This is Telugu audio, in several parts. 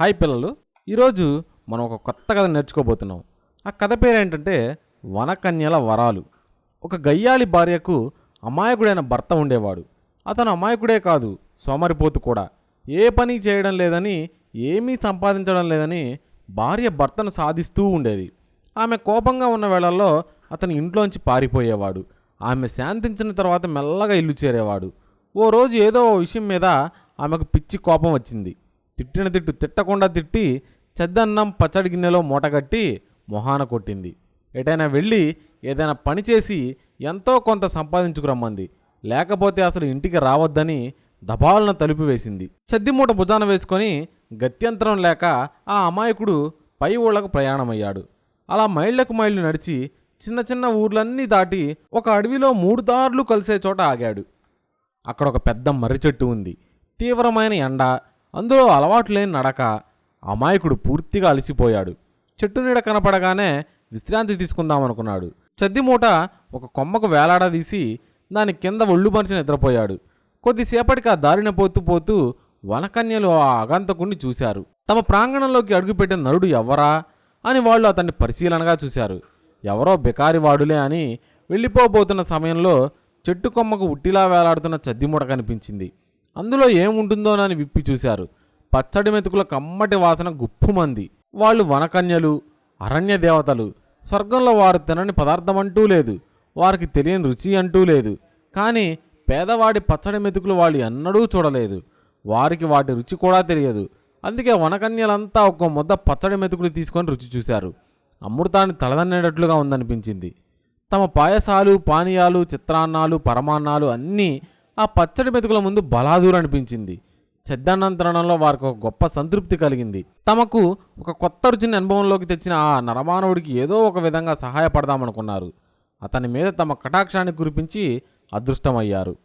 హాయ్ పిల్లలు. ఈరోజు మనం ఒక కొత్త కథ నేర్చుకోబోతున్నాం. ఆ కథ పేరు ఏంటంటే వనకన్యల వరాలు. ఒక గయ్యాలి భార్యకు అమాయకుడైన భర్త ఉండేవాడు. అతను అమాయకుడే కాదు సోమరిపోతు కూడా. ఏ పని చేయడం లేదని ఏమీ సంపాదించడం లేదని భార్య భర్తను సాధిస్తూ ఉండేది. ఆమె కోపంగా ఉన్న వేళల్లో అతను ఇంట్లోంచి పారిపోయేవాడు. ఆమె శాంతించిన తర్వాత మెల్లగా ఇల్లు చేరేవాడు. ఓ రోజు ఏదో ఓ విషయం మీద ఆమెకు పిచ్చి కోపం వచ్చింది. తిట్టిన తిట్టు తిట్టకుండా తిట్టి చెద్దన్నం పచ్చడి గిన్నెలో మూటగట్టి మొహాన కొట్టింది. ఎటైనా వెళ్ళి ఏదైనా పని చేసి ఎంతో కొంత సంపాదించుకురమ్మంది లేకపోతే అసలు ఇంటికి రావద్దని దబాలను తలుపు వేసింది. చెద్దిమూట భుజాన వేసుకొని గత్యంతరం లేక ఆ అమాయకుడు పై ఊళ్ళకు ప్రయాణమయ్యాడు. అలా మైళ్ళకు మైళ్ళు నడిచి చిన్న చిన్న ఊర్లన్నీ దాటి ఒక అడవిలో మూడు దారులు కలిసే చోట ఆగాడు. అక్కడ ఒక పెద్ద మర్రి చెట్టు ఉంది. తీవ్రమైన ఎండ అందులో అలవాటు లేని నడక అమాయకుడు పూర్తిగా అలసిపోయాడు. చెట్టు నీడ కనపడగానే విశ్రాంతి తీసుకుందామనుకున్నాడు. చద్ది మూట ఒక కొమ్మకు వేలాడదీసి దాని కింద ఒళ్ళు పరిచి నిద్రపోయాడు. కొద్దిసేపటికి ఆ దారిన పోతూ పోతూ వనకన్యలు ఆ అగంతకుణ్ణి చూశారు. తమ ప్రాంగణంలోకి అడుగుపెట్టిన నరుడు ఎవరా అని వాళ్ళు అతన్ని పరిశీలనగా చూశారు. ఎవరో బికారివాడులే అని వెళ్ళిపోబోతున్న సమయంలో చెట్టు కొమ్మకు ఉట్టిలా వేలాడుతున్న చద్దిమూట కనిపించింది. అందులో ఏముంటుందోనని విప్పి చూశారు. పచ్చడి మెతుకుల కమ్మటి వాసన గుప్పుమంది. వాళ్ళు వనకన్యలు అరణ్య దేవతలు స్వర్గంలో వారు తినని పదార్థం అంటూ లేదు. వారికి తెలియని రుచి అంటూ లేదు. కానీ పేదవాడి పచ్చడి మెతుకులు వాళ్ళు ఎన్నడూ చూడలేదు. వారికి వాటి రుచి కూడా తెలియదు. అందుకే వనకన్యలంతా ఒక్క ముద్ద పచ్చడి మెతుకులు తీసుకొని రుచి చూశారు. అమృతాన్ని తలదన్నేటట్లుగా ఉందనిపించింది. తమ పాయసాలు పానీయాలు చిత్రాన్నాలు పరమాన్నాలు అన్నీ ఆ పచ్చడి మెతుకుల ముందు బలాదూరు అనిపించింది. చెద్దానంతరణంలో వారికి ఒక గొప్ప సంతృప్తి కలిగింది. తమకు ఒక కొత్త రుచిని అనుభవంలోకి తెచ్చిన ఆ నరమానవుడికి ఏదో ఒక విధంగా సహాయపడదామనుకున్నారు. అతని మీద తమ కటాక్షాన్ని కురిపించి అదృష్టమయ్యారు.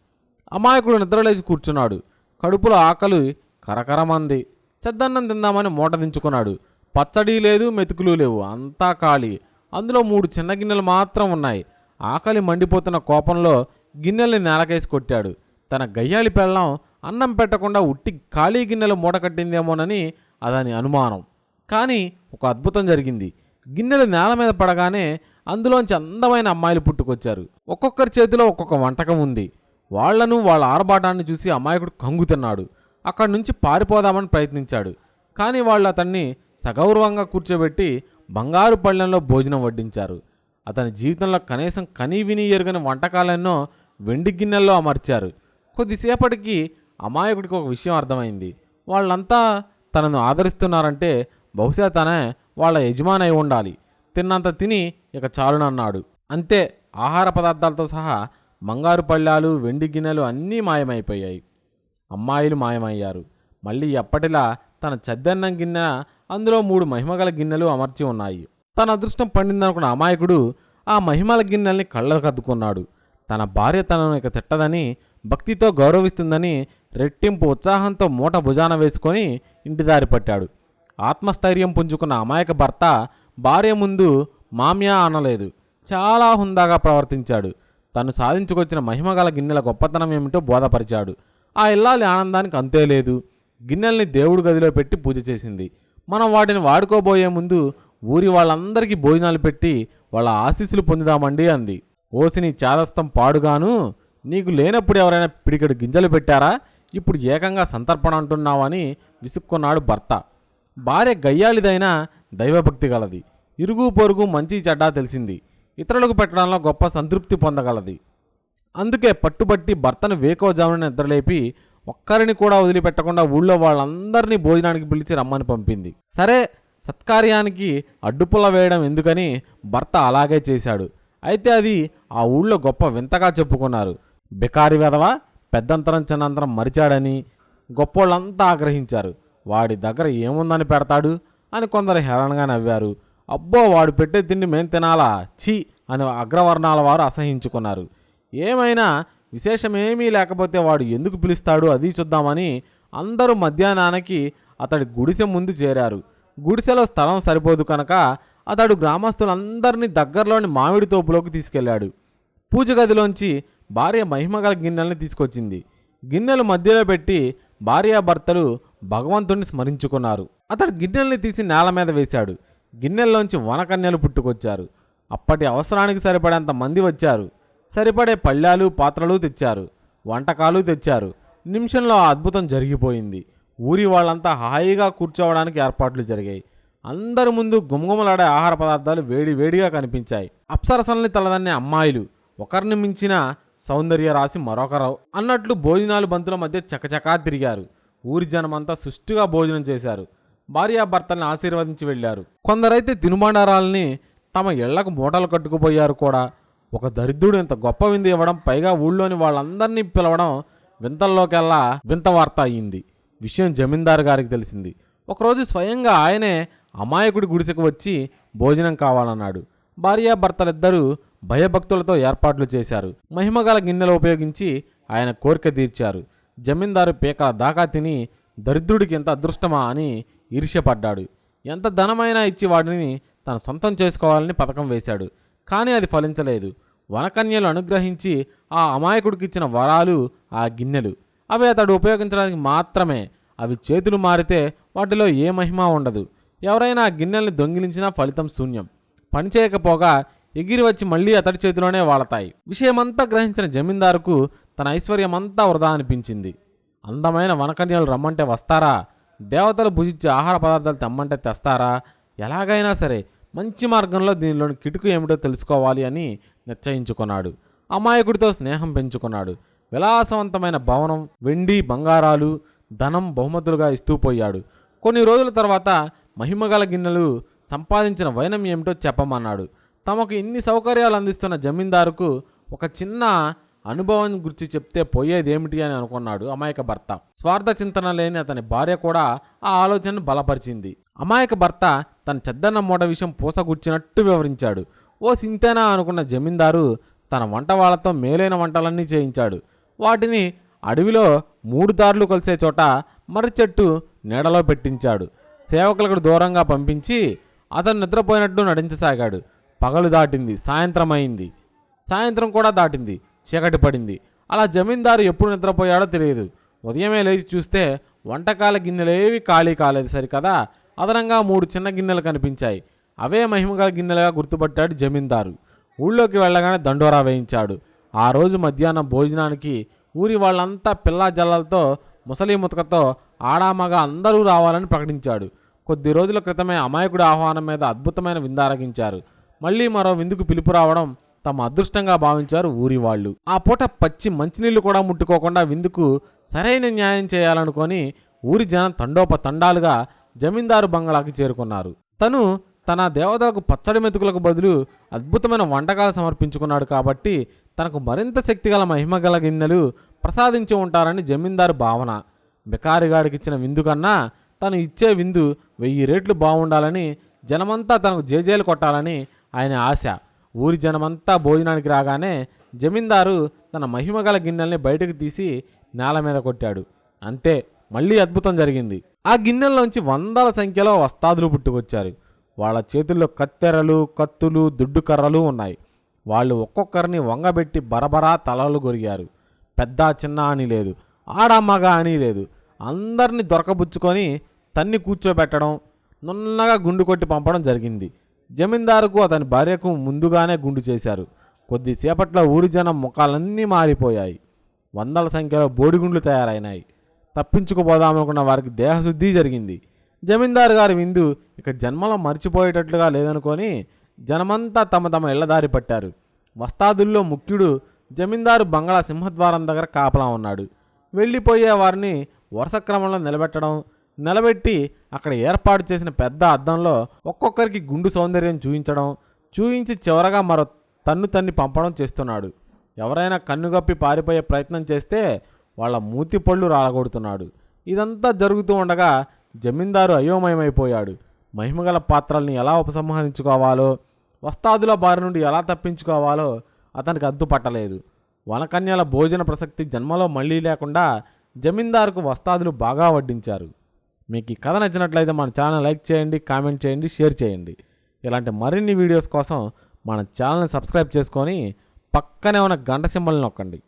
అమాయకుడు నిద్రలేచి కూర్చున్నాడు. కడుపులో ఆకలి కరకరమంది. చెద్దన్నం తిందామని మూట దించుకున్నాడు. పచ్చడి లేదు మెతుకులు లేవు. అంతా ఖాళీ. అందులో మూడు చిన్న గిన్నెలు మాత్రం ఉన్నాయి. ఆకలి మండిపోతున్న కోపంలో గిన్నెల్ని నేలకేసి కొట్టాడు. తన గయ్యాలి పెళ్ళం అన్నం పెట్టకుండా ఉట్టి ఖాళీ గిన్నెలు మూటకట్టిందేమోనని అదని అనుమానం. కానీ ఒక అద్భుతం జరిగింది. గిన్నెలు నేల మీద పడగానే అందులోంచి అందమైన అమ్మాయిలు పుట్టుకొచ్చారు. ఒక్కొక్కరి చేతిలో ఒక్కొక్క వంటకం ఉంది. వాళ్ళను వాళ్ళ ఆరబాటాన్ని చూసి అమాయకుడు కంగుతున్నాడు అక్కడి నుంచి పారిపోదామని ప్రయత్నించాడు. కానీ వాళ్ళు అతన్ని సగౌరవంగా కూర్చోబెట్టి బంగారు పళ్ళెంలో భోజనం వడ్డించారు. అతని జీవితంలో కనీసం కనీ విని ఎరుగని వంటకాలెన్నో వెండి గిన్నెల్లో అమర్చారు. కొద్దిసేపటికి అమాయకుడికి ఒక విషయం అర్థమైంది. వాళ్ళంతా తనను ఆదరిస్తున్నారంటే బహుశా తనే వాళ్ళ యజమాని అయి ఉండాలి. తిన్నంత తిని ఇక చాలునన్నాడు అంతే ఆహార పదార్థాలతో సహా బంగారు పళ్ళాలు వెండి గిన్నెలు అన్నీ మాయమైపోయాయి. అమ్మాయిలు మాయమయ్యారు. మళ్ళీ ఎప్పటిలా తన చద్దన్నం గిన్నె అందులో మూడు మహిమగల గిన్నెలు అమర్చి ఉన్నాయి. తన అదృష్టం పండిందనుకున్న అమాయకుడు ఆ మహిమల గిన్నెల్ని కళ్ళకు కద్దుకున్నాడు తన భార్య తనను ఇక తిట్టదని భక్తితో గౌరవిస్తుందని రెట్టింపు ఉత్సాహంతో మూట భుజాన వేసుకొని ఇంటిదారి పట్టాడు. ఆత్మస్థైర్యం పుంజుకున్న అమాయక భర్త భార్య ముందు మామ్యా అనలేదు. చాలా హుందాగా ప్రవర్తించాడు. తను సాధించుకొచ్చిన మహిమగల గిన్నెల గొప్పతనం ఏమిటో బోధపరిచాడు. ఆ ఇల్లాలి ఆనందానికి అంతే లేదు. గిన్నెల్ని దేవుడి గదిలో పెట్టి పూజ చేసింది. మనం వాటిని వాడుకోబోయే ముందు ఊరి వాళ్ళందరికీ భోజనాలు పెట్టి వాళ్ళ ఆశీస్సులు పొందుదామండి అంది. ఓసిని చాదస్తం పాడుగాను నీకు లేనప్పుడు ఎవరైనా పిడికెడు గింజలు పెట్టారా? ఇప్పుడు ఏకంగా సంతర్పణ అంటున్నావని విసుక్కున్నాడు భర్త. భార్య గయ్యాలిదైనా దైవభక్తి గలది. ఇరుగు పొరుగు మంచి చెడ్డా తెలిసింది. ఇతరులకు పెట్టడంలో గొప్ప సంతృప్తి పొందగలది. అందుకే పట్టుబట్టి భర్తను వేకోజామున నిద్రలేపి ఒక్కరిని కూడా వదిలిపెట్టకుండా ఊళ్ళో వాళ్ళందరినీ భోజనానికి పిలిచి రమ్మని పంపింది. సరే సత్కార్యానికి అడ్డుపుల్ల వేయడం ఎందుకని భర్త అలాగే చేశాడు. అయితే అది ఆ ఊళ్ళో గొప్ప వింతగా చెప్పుకున్నారు. బికారి వెధవ పెద్దంతరం చిన్నంతరం మరిచాడని గొప్పోళ్ళంతా ఆగ్రహించారు. వాడి దగ్గర ఏముందని పెడతాడు? అని కొందరు హేళనగా నవ్వారు. అబ్బో వాడు పెట్టే తిండి మేం తినాలా? ఛీ! అని అగ్రవర్ణాల వారు అసహించుకున్నారు. ఏమైనా విశేషమేమీ లేకపోతే వాడు ఎందుకు పిలుస్తాడు? అది చూద్దామని అందరూ మధ్యాహ్నానికి అతడి గుడిసె ముందు చేరారు. గుడిసెలో స్థలం సరిపోదు కనుక అతడు గ్రామస్తులందరినీ దగ్గరలోని మామిడి తోపులోకి తీసుకెళ్ళాడు పూజ గదిలోంచి భార్య మహిమగల గిన్నెలను తీసుకొచ్చింది. గిన్నెలు మధ్యలో పెట్టి భార్యాభర్తలు భగవంతుణ్ణి స్మరించుకున్నారు. అతడు గిన్నెల్ని తీసి నేల మీద వేశాడు. గిన్నెల్లోంచి వనకన్యలు పుట్టుకొచ్చారు. అప్పటి అవసరానికి సరిపడేంత మంది వచ్చారు. సరిపడే పళ్ళాలు పాత్రలు తెచ్చారు. వంటకాలు తెచ్చారు. నిమిషంలో ఆ అద్భుతం జరిగిపోయింది. ఊరి వాళ్ళంతా హాయిగా కూర్చోవడానికి ఏర్పాట్లు జరిగాయి. అందరి ముందు గుమగుమలాడే ఆహార పదార్థాలు వేడి వేడిగా కనిపించాయి. అప్సరసల్ని తలదన్నే అమ్మాయిలు. ఒకరిని మించిన సౌందర్య రాశి మరొకరు అన్నట్లు భోజనాలు బంతుల మధ్య చకచకా తిరిగారు. ఊరి జనమంతా సుష్టిగా భోజనం చేశారు. భార్యాభర్తల్ని ఆశీర్వదించి వెళ్ళారు. కొందరైతే తినుబండారాలని తమ ఇళ్ళకు మూటలు కట్టుకుపోయారు కూడా. ఒక దరిద్రుడు ఇంత గొప్ప విందు ఇవ్వడం పైగా ఊళ్ళోని వాళ్ళందరినీ పిలవడం వింతల్లోకెల్లా వింత వార్త అయ్యింది విషయం జమీందారు గారికి తెలిసింది. ఒకరోజు స్వయంగా ఆయనే అమాయకుడి గుడిసెకు వచ్చి భోజనం కావాలన్నాడు. భార్యాభర్తలిద్దరూ భయభక్తులతో ఏర్పాట్లు చేశారు. మహిమగల గిన్నెలు ఉపయోగించి ఆయన కోరిక తీర్చారు. జమీందారు పీకల దాకా తిని దరిద్రుడికి ఎంత అదృష్టమా అని ఈర్ష్యపడ్డాడు. ఎంత ధనమైనా ఇచ్చి వాడిని తన సొంతం చేసుకోవాలని పథకం వేశాడు. కానీ అది ఫలించలేదు. వనకన్యలు అనుగ్రహించి ఆ అమాయకుడికి ఇచ్చిన వరాలు ఆ గిన్నెలు. అవి అతడు ఉపయోగించడానికి మాత్రమే. అవి చేతులు మారితే వాటిలో ఏ మహిమ ఉండదు. ఎవరైనా ఆ గిన్నెల్ని దొంగిలించినా ఫలితం శూన్యం. పనిచేయకపోగా ఎగిరి వచ్చి మళ్ళీ అతడి చేతిలోనే వాడతాయి విషయమంతా గ్రహించిన జమీందారుకు తన ఐశ్వర్యమంతా వృధా అనిపించింది. అందమైన వనకన్యలు రమ్మంటే వస్తారా? దేవతలు భుజించే ఆహార పదార్థాలు తెమ్మంటే తెస్తారా? ఎలాగైనా సరే మంచి మార్గంలో దీనిలోని కిటుకు ఏమిటో తెలుసుకోవాలి అని నిశ్చయించుకున్నాడు. అమాయకుడితో స్నేహం పెంచుకున్నాడు. విలాసవంతమైన భవనం వెండి బంగారాలు ధనం బహుమతులుగా ఇస్తూ పోయాడు. కొన్ని రోజుల తర్వాత మహిమగల గిన్నెలు సంపాదించిన వైనం ఏమిటో చెప్పమన్నాడు. తమకు ఇన్ని సౌకర్యాలు అందిస్తున్న జమీందారుకు ఒక చిన్న అనుభవం గురించి చెప్తే పోయేదేమిటి అని అనుకున్నాడు అమాయక భర్త. స్వార్థ చింతన లేని అతని భార్య కూడా ఆ ఆలోచనను బలపరిచింది. అమాయక భర్త తన చెద్దన్న మూట విషయం పూసగుచ్చినట్టు వివరించాడు. ఓ సింతేనా అనుకున్న జమీందారు తన వంట వాళ్ళతో మేలైన వంటలన్నీ చేయించాడు. వాటిని అడవిలో మూడు దారులు కలిసే చోట మర్రి చెట్టు నీడలో పెట్టించాడు. సేవకులకు దూరంగా పంపించి అతను నిద్రపోయినట్టు నడించసాగాడు పగలు దాటింది సాయంత్రం అయింది సాయంత్రం కూడా దాటింది చీకటి పడింది. అలా జమీందారు ఎప్పుడు నిద్రపోయాడో తెలియదు. ఉదయమే లేచి చూస్తే వంటకాల గిన్నెలేవి ఖాళీ కాలేదు సరికదా. అదనంగా మూడు చిన్న గిన్నెలు కనిపించాయి. అవే మహిమగల గిన్నెలుగా గుర్తుపట్టాడు జమీందారు. ఊళ్ళోకి వెళ్ళగానే దండోరా వేయించాడు. ఆ రోజు మధ్యాహ్నం భోజనానికి ఊరి వాళ్ళంతా పిల్లా జల్లలతో ముసలి ముతకతో ఆడామగ అందరూ రావాలని ప్రకటించాడు. కొద్ది రోజుల క్రితమే అమాయకుడి ఆహ్వానం మీద అద్భుతమైన విందారగించారు మళ్ళీ మరో విందుకు పిలుపు రావడం తమ అదృష్టంగా భావించారు ఊరి వాళ్ళు. ఆ పూట పచ్చి మంచినీళ్ళు కూడా ముట్టుకోకుండా విందుకు సరైన న్యాయం చేయాలనుకొని ఊరి జనం తండోప తండాలుగా జమీందారు బంగళాకి చేరుకున్నారు. తను తన దేవతలకు పచ్చడి మెతుకులకు బదులు అద్భుతమైన వంటకాలు సమర్పించుకున్నాడు కాబట్టి తనకు మరింత శక్తిగల మహిమగల గిన్నెలు ప్రసాదించి ఉంటారని జమీందారు భావన. బికారిగాడికిచ్చిన విందు కన్నా తను ఇచ్చే విందు వెయ్యి రేట్లు బాగుండాలని జనమంతా తనకు జేజేలు కొట్టాలని ఆయన ఆశ. ఊరి జనమంతా భోజనానికి రాగానే జమీందారు తన మహిమగల గిన్నెల్ని బయటకు తీసి నేల మీద కొట్టాడు. అంతే మళ్ళీ అద్భుతం జరిగింది. ఆ గిన్నెల్లోంచి వందల సంఖ్యలో వస్తాదులు పుట్టుకొచ్చారు. వాళ్ళ చేతుల్లో కత్తెరలు కత్తులు దుడ్డు కర్రలు ఉన్నాయి. వాళ్ళు ఒక్కొక్కరిని వంగబెట్టి బరబరా తలలు గొరిగారు. పెద్ద చిన్న అని లేదు ఆడ మగ అని లేదు. అందరిని దొరకబుచ్చుకొని తన్ని కూర్చోబెట్టడం నున్నగా గుండు కొట్టి పంపడం జరిగింది. జమీందారుకు అతని భార్యకు ముందుగానే గుండు చేశారు. కొద్దిసేపట్లో ఊరి జనం ముఖాలన్నీ మారిపోయాయి. వందల సంఖ్యలో బోడిగుండ్లు తయారైనాయి. తప్పించుకుపోదామనుకున్న వారికి దేహశుద్ధి జరిగింది. జమీందారు గారి విందు ఇక జన్మలో మర్చిపోయేటట్లుగా లేదనుకొని జనమంతా తమ తమ ఇళ్ళదారి పట్టారు. వస్తాదుల్లో ముఖ్యుడు జమీందారు బంగ్లా సింహద్వారం దగ్గర కాపలా ఉన్నాడు. వెళ్ళిపోయే వారిని వరుస క్రమంలో నిలబెట్టడం నిలబెట్టి అక్కడ ఏర్పాటు చేసిన పెద్ద అద్దంలో ఒక్కొక్కరికి గుండు సౌందర్యం చూయించడం చూయించి చివరగా మరో తన్ను తన్ని పంపడం చేస్తున్నాడు. ఎవరైనా కన్నుగప్పి పారిపోయే ప్రయత్నం చేస్తే వాళ్ళ మూతి పళ్ళు రాలగొడుతున్నాడు. ఇదంతా జరుగుతూ ఉండగా జమీందారు అయోమయమైపోయాడు. మహిమగల పాత్రల్ని ఎలా ఉపసంహరించుకోవాలో వస్తాదుల బారి నుండి ఎలా తప్పించుకోవాలో అతనికి అంతుపట్టలేదు వనకన్యల భోజన ప్రసక్తి జన్మలో మళ్ళీ లేకుండా జమీందారుకు వస్తాదులు బాగా వడ్డించారు. మీకు ఈ కథ నచ్చినట్లయితే మన ఛానల్ లైక్ చేయండి కామెంట్ చేయండి షేర్ చేయండి. ఇలాంటి మరిన్ని వీడియోస్ కోసం మన ఛానల్ని సబ్స్క్రైబ్ చేసుకొని పక్కనే ఉన్న గంట సింబల్ని నొక్కండి.